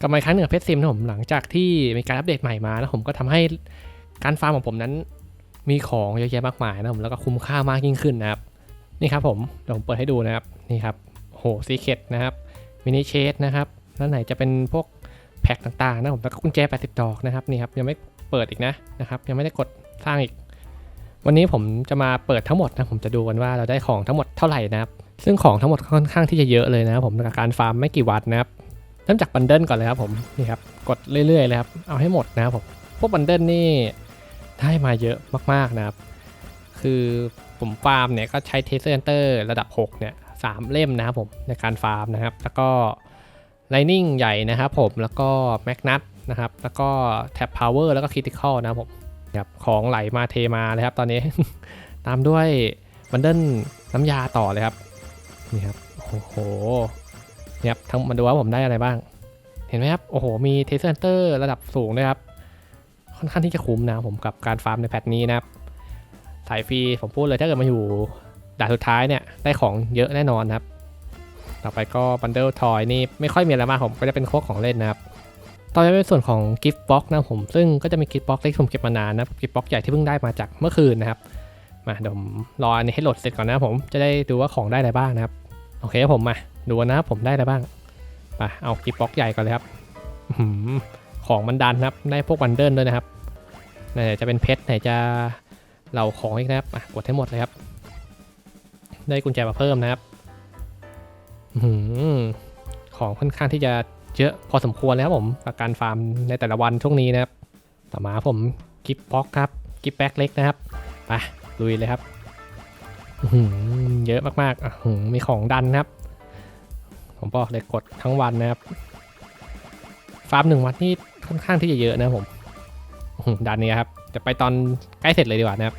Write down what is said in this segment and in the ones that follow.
กลับมาอีกครั้งหนึ่งเพชรซิมนะผมหลังจากที่มีการอัปเดตใหม่มาแล้วผมก็ทำให้การฟาร์มของผมนั้น มีของเยอะแยะมากมายนะผมแล้วก็คุ้มค่ามากยิ่งขึ้นนะครับนี่ครับผมเดี๋ยวผมเปิดให้ดูนะครับนี่ครับโหซีเคดนะครับมินิเชสนะครับแล้วไหนจะเป็นพวกแพ็คต่างๆนะผมแล้วก็กุญแจ 80 ดอกนะครับนี่ครับยังไม่เปิดอีกนะนะครับยังไม่ได้กดสร้างอีก วันนี้ผมจะมาเปิดทั้งหมดนะผมจะดูกันว่าเราได้ของทั้งหมดเท่าไหร่นะครับซึ่งของทั้งหมดค่อนข้างที่จะเยอะเลยนะครับผมกับการฟาร์มไม่กี่วันนะครับ เริ่มจากบันเดิลก่อนเลยครับผมนี่ครับกดเรื่อยๆเลยครับเอาให้หมดนะครับผมพวกบันเดิลนี่ได้มาเยอะมากๆนะครับ คือผมฟาร์มเนี่ยก็ใช้เทสเซอร์เตอร์ระดับ 6 เนี่ยสามเล่มนะครับผมในการฟาร์มนะครับ แล้วก็ไลนิ่งใหญ่นะครับผมแล้วก็แมกนัตนะครับ แล้วก็แท็บพาวเวอร์แล้วก็คริติคอลนะครับผมครับของไหลมาเทมาเลยครับตอนนี้ ตามด้วยบันเดิลน้ำยาต่อเลยครับ นี่ครับ โอ้โห เนี่ยครับทั้งมาดูว่าผมได้อะไรบ้าง เห็นไหมครับ โอ้โห มีเทสเซอร์เตอร์ระดับสูงด้วยครับ ค่อนข้างที่จะคุ้มนะผมกับการฟาร์มในแพทนี้นะครับ สายฟรีผมพูดเลยถ้าเกิดมาอยู่ด่านสุดท้ายเนี่ยได้ของเยอะแน่นอนครับ ต่อไปก็บันเดิลทอยนี่ไม่ค่อยมีอะไรมากผมก็จะเป็นโคกของเล่นนะครับต่อไปเป็นส่วนของกิฟต์บ็อกนะผมซึ่งก็จะมีกิฟต์บ็อกที่ผมเก็บมานานนะกิฟต์บ็อกใหญ่ที่เพิ่งได้มาจากเมื่อคืนนะครับ มาเดี๋ยวผมรออันนี้ให้โหลดเสร็จก่อนนะผมจะได้ดูว่าของได้อะไรบ้างนะครับ โอเคผมมาดูนะครับผมได้อะไรบ้างไปเอากิฟบ็อกใหญ่ก่อนเลยครับหือของมันดันครับ ได้พวกวันเดิลด้วยนะครับไหนจะเป็นเพชรไหนจะเหล่าของอีกนะครับกดให้หมดเลยครับ ได้กุญแจมาเพิ่มนะครับอื้อหือของค่อนข้างที่จะเยอะพอสมควรเลยครับผมกับการฟาร์มในแต่ละวันช่วงนี้นะครับ ต่อมาผมกิฟบ็อกครับกิฟแบ็กเล็กนะครับไปลุยเลยครับหือเยอะมากๆอะหือมีของดันนะครับ ผมบอกเลยกดทั้งวันนะครับ ฟาร์มหนึ่งวันนี่ค่อนข้างที่จะเยอะนะผมอื้อหือดันนี้ครับ จะไปตอนใกล้เสร็จเลยดีกว่านะครับ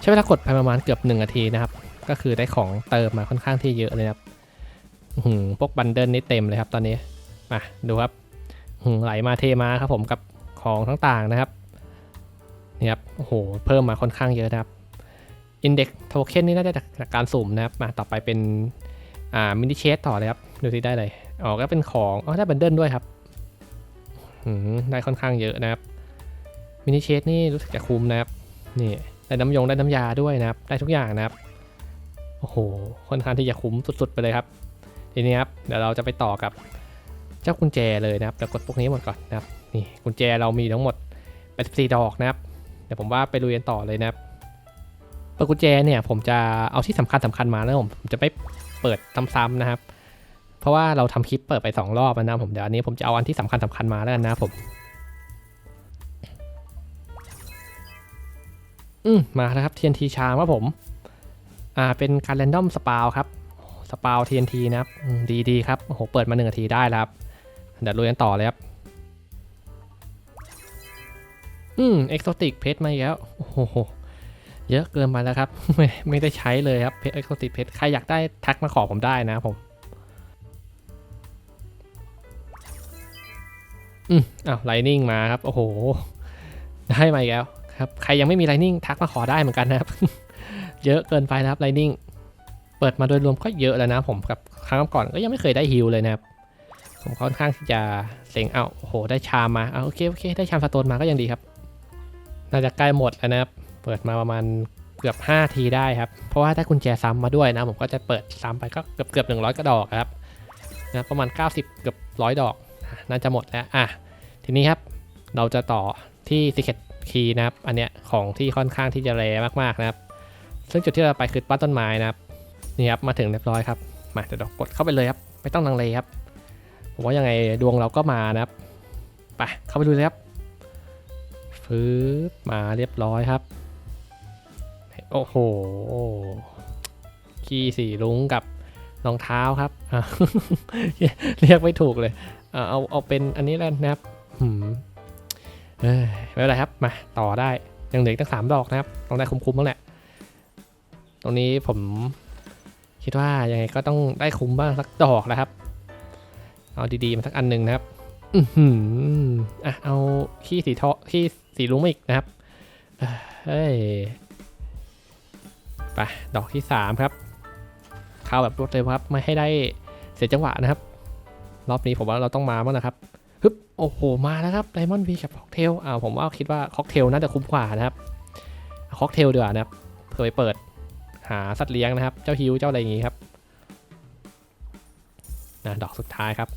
ใช้เวลากดไปประมาณเกือบ1นาทีนะครับ ก็คือได้ของเติมมาค่อนข้างที่เยอะเลยครับหือพวกบันเดิลนี่เต็มเลยครับตอนนี้ มาดูครับหือไหลมาเทมาครับผมกับของต่างๆนะครับนี่ครับ โอ้โห เพิ่มมาค่อนข้างเยอะนะครับอินเด็กโทเค็นนี่น่าจะจากการสุ่มนะครับ มาต่อไปเป็น อ่ามินิเชสต่อเลยครับ ดูสิได้เลยอ๋อก็เป็นของอ๋อได้บันเดิลด้วยครับอืมได้ค่อนข้างเยอะนะครับมินิเชสนี่รู้สึกจะคุ้มนะครับนี่ได้น้ำยงได้น้ำยาด้วยนะครับ ได้ทุกอย่างนะครับโอ้โหค่อนข้างที่จะคุ้มสุด ๆ ไปเลยครับทีนี้ครับเดี๋ยวเราจะไปต่อกับเจ้ากุญแจเลยนะครับเดี๋ยวกดพวกนี้หมดก่อนนะครับนี่กุญแจเรามีทั้งหมด84ดอกนะครับเดี๋ยวผมว่าไปลุยกันต่อเลยนะครับปิดกุญแจเนี่ยผมจะเอาที่สำคัญสำคัญมาแล้วผมผมจะไม่ เปิดซ้ำๆนะครับ เพราะว่าเราทำคลิปเปิดไป 2 รอบนะผมเดี๋ยวอันนี้ผมจะเอาอันที่สำคัญสำคัญมาแล้วกันนะผมอืมมาแล้วครับ TNT ชาครับผม อ่าเป็นการแรนดอมสปาวครับสปาว TNT นะครับดีดีครับโอ้โหเปิดมาหนึ่งนาทีได้แล้วครับเดี๋ยวลุยกันต่อเลยครับอืมเอ็กโซติกเพชรมาแล้วโอ้โห เยอะเกินไปแล้วครับ ไม่ไม่ได้ใช้เลยครับเพชรเอ็กโซติเพชรใครอยากได้ทักมาขอผมได้นะผมอืมอ้าวไลนิ่งมาครับ โอ้โห ได้มาอีกแล้วครับใครยังไม่มีไลนิ่งทักมาขอได้เหมือนกันนะครับ เยอะเกินไปนะครับไลนิ่งเปิดมาโดยรวมก็เยอะแล้วนะผมกับครั้งก่อนก็ยังไม่เคยได้ฮิลเลยนะครับ ผมค่อนข้างที่จะเซ็งเอาโอ้โห ได้ชามมาเอาโอเคโอเค ได้ชามสโตนมาก็ยังดีครับ น่าจะใกล้หมดแล้วนะครับ เปิดมาประมาณเกือบ 5 ทีได้ครับ เพราะว่าได้กุญแจซ้ำมาด้วยนะ ผมก็จะเปิดซ้ำไปก็เกือบเกือบหนึ่งร้อยกระดอกครับนะประมาณ 90 เกือบร้อยดอกน่าจะหมดแล้วอะทีนี้ครับเราจะต่อที่ Secret Key นะครับ อันเนี้ยของที่ค่อนข้างที่จะแรมากๆนะครับ ซึ่งจุดที่เราไปคือบ้าต้นไม้นะครับนี่ครับมาถึงเรียบร้อยครับมาเดี๋ยวเรากดเข้าไปเลยครับไม่ต้องลังเลครับผมว่ายังไงดวงเราก็มานะครับไปเข้าไปดูเลยครับฟืบมาเรียบร้อยครับ โอ้โห ขี้สีรุ้งกับรองเท้าครับ เรียกไม่ถูกเลย เอาเอาเป็นอันนี้แล้วนะครับหืมเอ้ไม่เป็นไรครับ มาต่อได้ ยังเหลืออกตั้งสามดอกนะครับ ต้องได้คุ้มๆบ้างแหละ ตรงนี้ผมคิดว่ายังไงก็ต้องได้คุ้มบ้างสักดอกนะครับ เอาดีๆมาสักอันหนึ่งนะครับ อือหืออะเอาขี้สีทอขี้สีรุ้งมาอีกนะครับเฮ้ย ไปดอกที่ 3 ครับเข้าแบบรวดเร็วครับไม่ให้ได้เสียจังหวะนะครับ รอบนี้ผมว่าเราต้องมาบ้างนะครับฮึบโอ้โหมาแล้วครับไดมอนด์วีกับค็อกเทลอ่าผมว่าคิดว่าค็อกเทลน่าจะคุ้มกว่านะครับค็อกเทลดีกว่านะครับเผื่อไปเปิดหาสัตว์เลี้ยงนะครับ เจ้าฮิวเจ้าอะไรอย่างงี้ครับนะดอกสุดท้ายครับ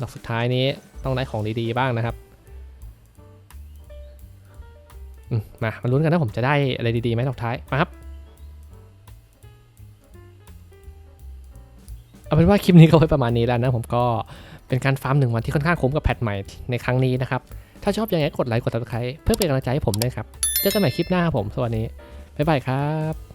ดอกสุดท้ายนี้ต้องได้ของดีๆบ้างนะครับมมามาลุ้นกันนะผมจะได้อะไรดีๆไหมดอกท้ายมาครับ เอาเป็นว่าคลิปนี้ก็ไว้ประมาณนี้แล้วนะผมก็เป็นการฟาร์มหนึ่งวันที่ค่อนข้างคุ้มกับแพทใหม่ในครั้งนี้นะครับ ถ้าชอบยังไงกดไลค์กดติดตามเพื่อเป็นกำลังใจให้ผมด้วยครับ เจอกันใหม่คลิปหน้าผมสวัสดีบ๊ายบายครับ